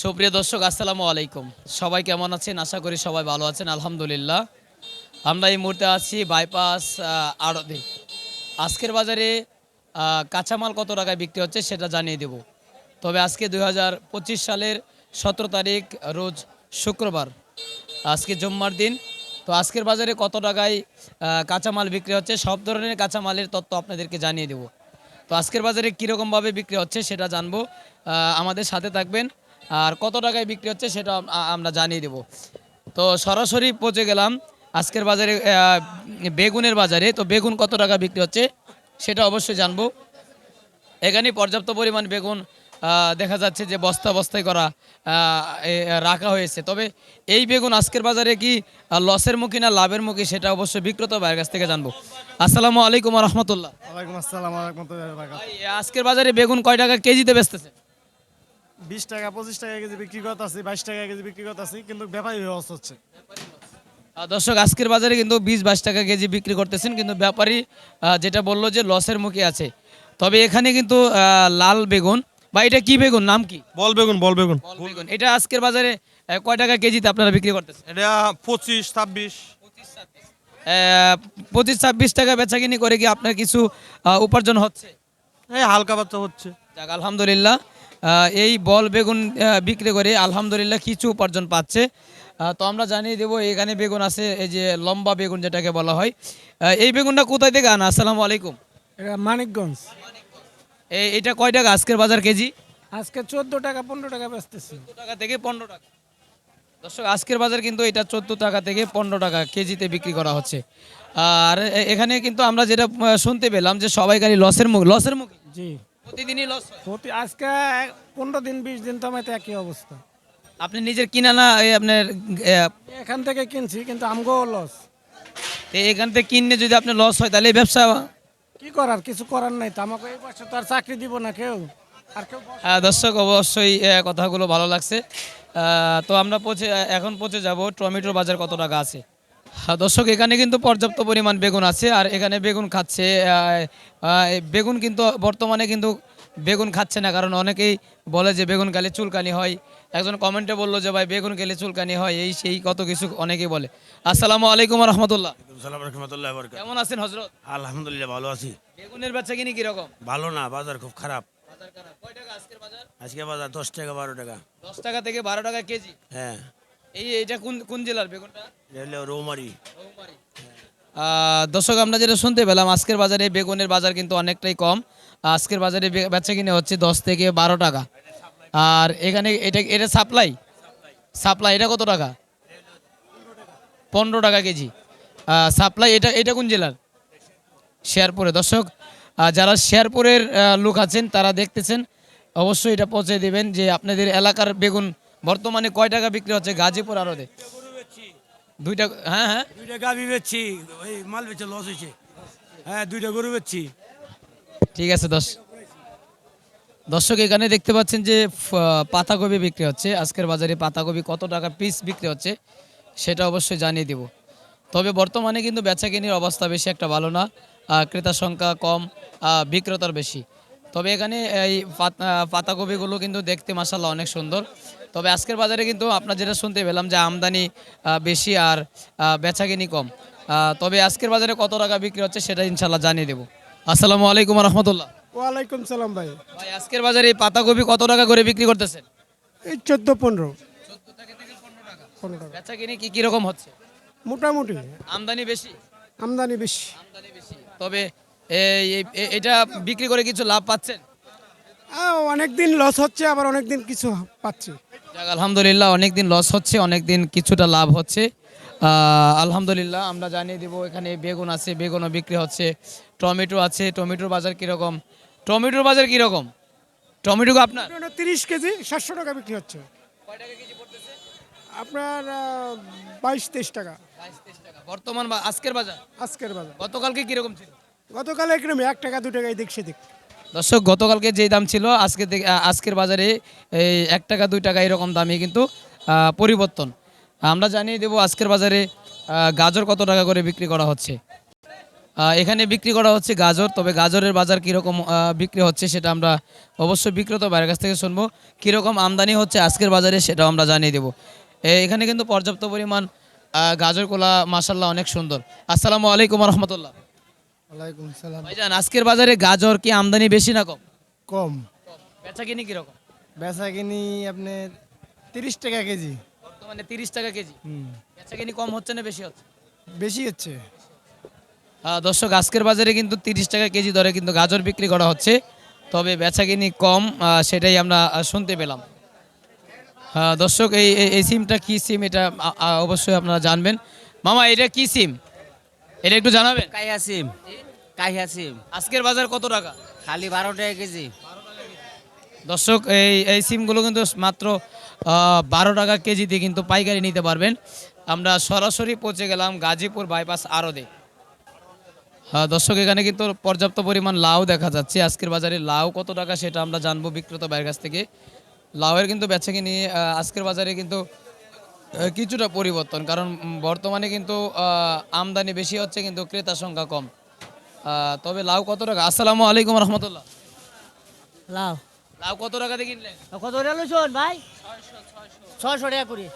সুপ্রিয় দর্শক, আসসালামু আলাইকুম। সবাই কেমন আছেন? আশা করি সবাই ভালো আছেন, আলহামদুলিল্লাহ। আমরা এই মুহূর্তে আছি বাইপাস আড়তে। আজকের বাজারে কাঁচামাল কত টাকায় বিক্রি হচ্ছে সেটা জানিয়ে দেব। তবে আজকে দু হাজার পঁচিশ সালের সতেরো তারিখ, রোজ শুক্রবার, আজকে জুম্মার দিন। তো আজকের বাজারে কত টাকায় কাঁচামাল বিক্রি হচ্ছে সব ধরনের কাঁচামালের তথ্য আপনাদেরকে জানিয়ে দেব। তো আজকের বাজারে কীরকমভাবে বিক্রি হচ্ছে সেটা জানব। আমাদের সাথে থাকবেন আর কত টাকায় বিক্রি হচ্ছে সেটা আমরা জানিয়ে দেব। তো সরাসরি পৌঁছে গেলাম আজকের বাজারে বেগুনের বাজারে। তো বেগুন কত টাকা বিক্রি হচ্ছে সেটা অবশ্যই জানব। এখানে পর্যাপ্ত পরিমাণ বেগুন দেখা যাচ্ছে যে বস্তা বস্তায় করা আহ, রাখা হয়েছে। তবে এই বেগুন আজকের বাজারে কি লসের মুখী না লাভের মুখী সেটা অবশ্যই বিক্রেতা ভাইয়ের কাছ থেকে জানব। আসসালামু আলাইকুম রহমতুল্লাহ। আজকের বাজারে বেগুন কয় টাকা কেজিতে বেচতেছে? বিশ টাকা পঁচিশ টাকা কেজি বিক্রি করতেছি বাইশ টাকা কেজি বিক্রি করতেছি কিন্তু ব্যাপারী লস হচ্ছে। দর্শক আজকের বাজারে কিন্তু বিশ বাইশ টাকা কেজি বিক্রি করতেছেন কিন্তু ব্যাপারী যেটা বলল যে লসের মুখে আছে। তবে এখানে কিন্তু লাল বেগুন। বা এটা কি বেগুন? নাম কি? বল বেগুন বল বেগুন। বেগুন। এটা আজকের বাজারে কয় টাকা কেজিতে আপনারা বিক্রি করতেছেন? এটা পঁচিশ ছাব্বিশ। আহ, পঁচিশ ছাব্বিশ টাকা বেচা কিনি করে কি আপনার কিছু উপার্জন হচ্ছে? এই হালকা বাচ্চা হচ্ছে। যাক আলহামদুলিল্লাহ। এই বল বেগুন বিক্রি করে আলহামদুলিল্লাহ কিছু উপার্জন পাচ্ছে। তো আমরা জানিয়ে দেবো এখানে বেগুন আছে এই যে লম্বা বেগুন যেটাকে বলা হয়। এই বেগুনটা কোথায় থেকে আনা? আসসালামু আলাইকুম। এটা মানিকগঞ্জ। এই এটা কয় টাকা আজকের বাজার কেজি? আজকে চোদ্দ টাকা পনেরো টাকা বেচতেছি। চোদ্দ টাকা থেকে পনেরো টাকা। দর্শক আজকের বাজার কিন্তু এটা চোদ্দ টাকা থেকে পনেরো টাকা কেজিতে বিক্রি করা হচ্ছে। আর এখানে কিন্তু আমরা যেটা শুনতে পেলাম যে সবাই খালি লসের মুখ লসের মুখ। জি। প্রতিদিনই লস হয়? প্রতি আজকে পনেরো দিন বিশ দিন তো আমাদের একই অবস্থা। আপনি নিজের কিনা না এই আপনার আহ, এখান থেকে কিনছি কিন্তু আমগো লস এই এখান থেকে কিনলে যদি আপনার লস হয় তাহলে এই ব্যবসা কি করার? কিছু করার নাই তো আমাকে এই বছর তো আর চাকরি দিব না কেউ। আর কেউ বস- আহ, দর্শক অবশ্যই আহ, কথাগুলো ভালো লাগছে। আহ, তো আমরা পৌঁছে এখন পৌঁছে যাব টমেটোর বাজার কত টাকা আছে? হ্যাঁ, দর্শক এখানে কিন্তু পর্যাপ্ত পরিমাণ বেগুন আছে আর এখানে বেগুন খাচ্ছে বেগুন কিন্তু বর্তমানে কিন্তু বেগুন খাচ্ছে না কারণ অনেকেই বলে যে বেগুন খেলে চুলকানি হয়। একজন কমেন্টে বলল যে ভাই বেগুন খেলে চুলকানি হয়। এই সেই কত কিছু অনেকেই বলে। আসসালামু আলাইকুম রহমতুল্লাহ। কেমন আছেন হজরত? আলহামদুলিল্লাহ ভালো আছি। বেগুনের বেচা কিনি কীরকম? ভালো না বাজার খুব খারাপ। আজকে বাজার দশ টাকা বারো টাকা। দশ টাকা থেকে বারো টাকা কেজি? হ্যাঁ। এই এটা কোন কোন জেলার বেগুনটা? দর্শক, আমরা যেটা শুনতে পেলাম, আজকের বাজারে বেগুনের বাজার কিন্তু অনেকটাই কম। আজকের বাজারে বেচা কিনে হচ্ছে দশ থেকে বারো টাকা। আর এখানে এটা এটা সাপ্লাই? সাপ্লাই, এটা কত টাকা? পনেরো টাকা কেজি। সাপ্লাই, এটা এটা কোন জেলার? শেয়ারপুরে। দর্শক যারা শেয়ারপুরের লোক আছেন, তারা দেখতেছেন, অবশ্যই এটা পৌঁছে দেবেন যে আপনাদের এলাকার বেগুন বর্তমানে কয় টাকা বিক্রি হচ্ছে গাজীপুর আরদে দুইটা হ্যাঁ হ্যাঁ। দুইটা গাভি বেচছি ওই মাল বেচে লস হয়েছে হ্যাঁ দুইটা গরু বেচছি। ঠিক আছে দশ। দর্শক এখানে দেখতে পাচ্ছেন যে পাতাকপি বিক্রি হচ্ছে। আজকের বাজারে পাতাকপি কত টাকা পিস বিক্রি হচ্ছে সেটা অবশ্যই জানিয়ে দেব। তবে বর্তমানে কিন্তু বেচা কিনির অবস্থা বেশি একটা ভালো না। ক্রেতার সংখ্যা কম বিক্রেতার বেশি। তবে এখানে এই পাতাকপিগুলো কিন্তু দেখতে মাসাল্লাহ অনেক সুন্দর। তবে আজকের বাজারে কিন্তু আপনার যেটা শুনতে পেলাম যে আমদানি বেশি আর বেচাকিনি কম। তবে আজকের বাজারে কত টাকা বিক্রি হচ্ছে সেটা ইনশাল্লাহ জানিয়ে দেবো। আসসালামু আলাইকুম রহমতুল্লাহ ওয়ালাইকুম সালাম ভাই। ভাই আজকের বাজারে এই পাতাকপি কত টাকা করে বিক্রি করতেছেন? এই চোদ্দ পনেরো। বেচা কিনে কি কীরকম হচ্ছে? মোটামুটি। আমদানি বেশি? আমদানি বেশি। আমদানি বেশি। তবে এই এটা বিক্রি করে কিছু লাভ পাচ্ছেন? অনেক দিন লস হচ্ছে আবার অনেক দিন কিছু পাচ্ছি। আলহামদুলিল্লাহ অনেক দিন লস হচ্ছে অনেক দিন কিছুটা লাভ হচ্ছে। আলহামদুলিল্লাহ আমরা জানিয়ে দিব এখানে বেগুন আছে বেগুনও বিক্রি হচ্ছে। টমেটো আছে টমেটোর বাজার কীরকম? টমেটোর বাজার কীরকম? টমেটো আপনার? তিরিশ কেজি সাতশো টাকা বিক্রি হচ্ছে। আপনার বাইশ তেইশ টাকা। বর্তমান বা আজকের বাজার? আজকের বাজার। গতকালকে কীরকম ছিল? গতকাল একরকম এক টাকা দু টাকা এদিক সেদিক। দর্শক গতকালকে যে দাম ছিল আজকে আজকের বাজারে এই এক টাকা দুই টাকা এরকম দামে কিন্তু পরিবর্তন। আমরা জানিয়ে দেবো আজকের বাজারে গাজর কত টাকা করে বিক্রি করা হচ্ছে। এখানে বিক্রি করা হচ্ছে গাজর তবে গাজরের বাজার কীরকম বিক্রি হচ্ছে সেটা আমরা অবশ্যই বিক্রেতা বাইরের কাছ থেকে শুনব। কীরকম আমদানি হচ্ছে আজকের বাজারে সেটাও আমরা জানিয়ে দেবো। এখানে কিন্তু পর্যাপ্ত পরিমাণ আহ, গাজরগুলা মাসাল্লাহ অনেক সুন্দর। আসসালামু আলাইকুম রহমতুল্লাহ। ওয়ালাইকুম সালাম ভাইজান আজকের বাজারে গাজর কি আমদানি বেশি না কম? কম। বেচা কিনি কীরকম? বেচা কিনি আপনার তিরিশ টাকা কেজি। বর্তমানে তিরিশ টাকা কেজি। বেচা কিনি কম হচ্ছে না বেশি হচ্ছে? বেশি হচ্ছে। আহ, দর্শক আজকের বাজারে কিন্তু তিরিশ টাকা কেজি দরে কিন্তু গাজর বিক্রি করা হচ্ছে। তবে বেচাকিনি কম সেটাই আমরা শুনতে পেলাম। হ্যাঁ দর্শক এই এই- সিমটা কি সিম? এটা অবশ্যই আপনারা জানবেন। মামা এটা কি সিম? এটা একটু জানাবেন? কাইয়া সিম কাইয়া সিম আজকের বাজার কত টাকা? খালি বারো টাকা কেজি। দর্শক এই এই সিমগুলো কিন্তু মাত্র বারো টাকা কেজিতে কিন্তু পাইকারি নিতে পারবেন। আমরা সরাসরি পৌঁছে গেলাম গাজীপুর বাইপাস আরদে। হ্যাঁ দর্শক এখানে কিন্তু পর্যাপ্ত পরিমাণ লাউ দেখা যাচ্ছে। আজকের বাজারে লাউ কত টাকা সেটা আমরা জানব বিক্রেতা ভাইয়ের কাছ থেকে। লাউয়ের কিন্তু বেচা কিনি আজকের বাজারে কিন্তু কিছুটা পরিবর্তন কারণ বর্তমানে কিন্তু আমদানি বেশি হচ্ছে কিন্তু ক্রেতার সংখ্যা কম। তবে লাউ কত টাকা? আসসালামু আলাইকুম রহমতুল্লাহ। লাও লাউ কত টাকা দিয়ে কিনলেন? কত টাকা লইছন ভাই? ছয়শো টাকা করি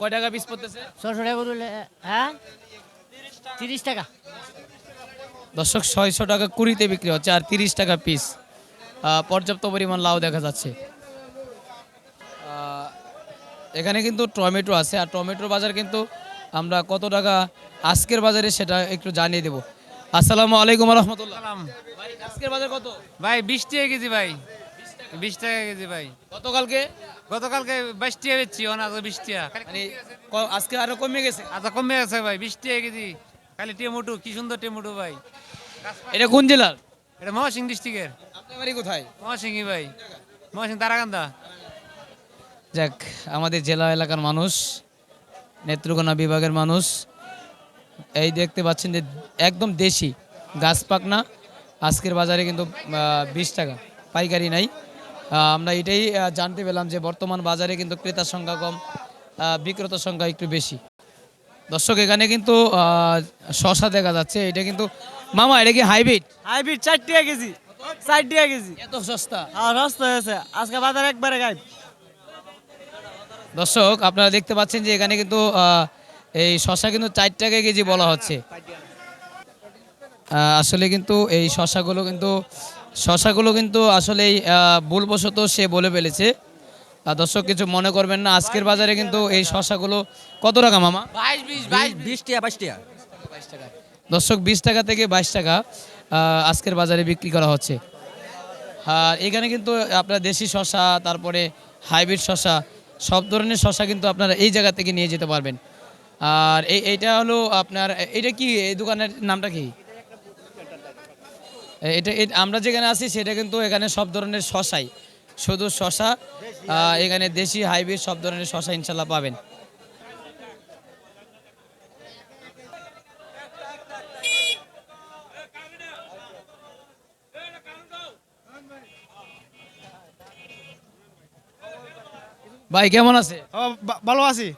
কয় টাকা পিস পড়তেছে? ছয়শো টাকা করি হ্যাঁ? তিরিশ টাকা। দর্শক ছয়শো টাকা কুড়িতে বিক্রি হচ্ছে আর তিরিশ টাকা পিস। পর্যাপ্ত পরিমাণ লাউ দেখা যাচ্ছে। এখানে কিন্তু টমেটো আছে আর টমেটোর বাজার কিন্তু আমরা কত টাকা আজকের বাজারে সেটা একটু জানিয়ে দেবো। আসসালামু আলাইকুম রহমতুল্লাহ ভাই আজকের বাজার কত? ভাই বিশ টাকা কেজি ভাই। বিশ টাকা। কেজি ভাই। গতকালকে? গতকালকে বাইশ টাকা বেচছি অনাজ বিশ টাকা। মানে ক- আজকে আরও কমে গেছে? আচ্ছা কমে আছে ভাই বিশ টাকা কেজি। খালি টেমোটো কি সুন্দর টেমোটো ভাই। এটা কোন জেলার? এটা মহাসিং ডিস্ট্রিক্টের। আপনার বাড়ি কোথায়? মহাসিংই ভাই। মহাসিং তারাকান্দা। যাক আমাদের জেলা এলাকার মানুষ নেত্রকোনা বিভাগের মানুষ এই দেখতে পাচ্ছেন যে একদম দেশি গাছ পাকনা। আজকের বাজারে কিন্তু বিশ টাকা পাইকারি নাই। আমরা এটাই জানতে পেলাম যে বর্তমান বাজারে কিন্তু ক্রেতার সংখ্যা কম বিক্রেতার সংখ্যা একটু বেশি। দর্শক এখানে কিন্তু শশা দেখা যাচ্ছে। এটা কিন্তু মামা এটা কি হাইব্রিড? হাইব্রিড চার টাকা কেজি চার টাকা কেজি। এত সস্তা? আর রাস্তা হয়েছে। আজকে বাজার একবারে গাইব দর্শক আপনারা দেখতে পাচ্ছেন যে এখানে কিন্তু এই শশা কিন্তু চার টাকা কেজি বলা হচ্ছে। আসলে কিন্তু এই শশাগুলো কিন্তু শশাগুলো কিন্তু আসলে ভুলবশত সে বলে ফেলেছে। আর দর্শক কিছু মনে করবেন না আজকের বাজারে কিন্তু এই শশাগুলো কত টাকা মামা? বাইশ বিশ বাইশ বিশ। টাকা বাইশ টাকা। দর্শক বিশ টাকা থেকে বাইশ টাকা আজকের বাজারে বিক্রি করা হচ্ছে। আর এখানে কিন্তু আপনার দেশি শশা তারপরে হাইব্রিড শশা সব ধরনের শশা কিন্তু আপনারা এই জায়গা থেকে নিয়ে যেতে পারবেন। আর এই এইটা হলো আপনার এটা কি, এই দোকানের নামটা কি? এটা আমরা যেখানে আছি সেটা কিন্তু এখানে সব ধরনের শশাই শুধু শশা এখানে দেশি, হাইব্রিড সব ধরনের শশা ইনশাল্লাহ পাবেন। ভাই কেমন আছে? ভালো আছি।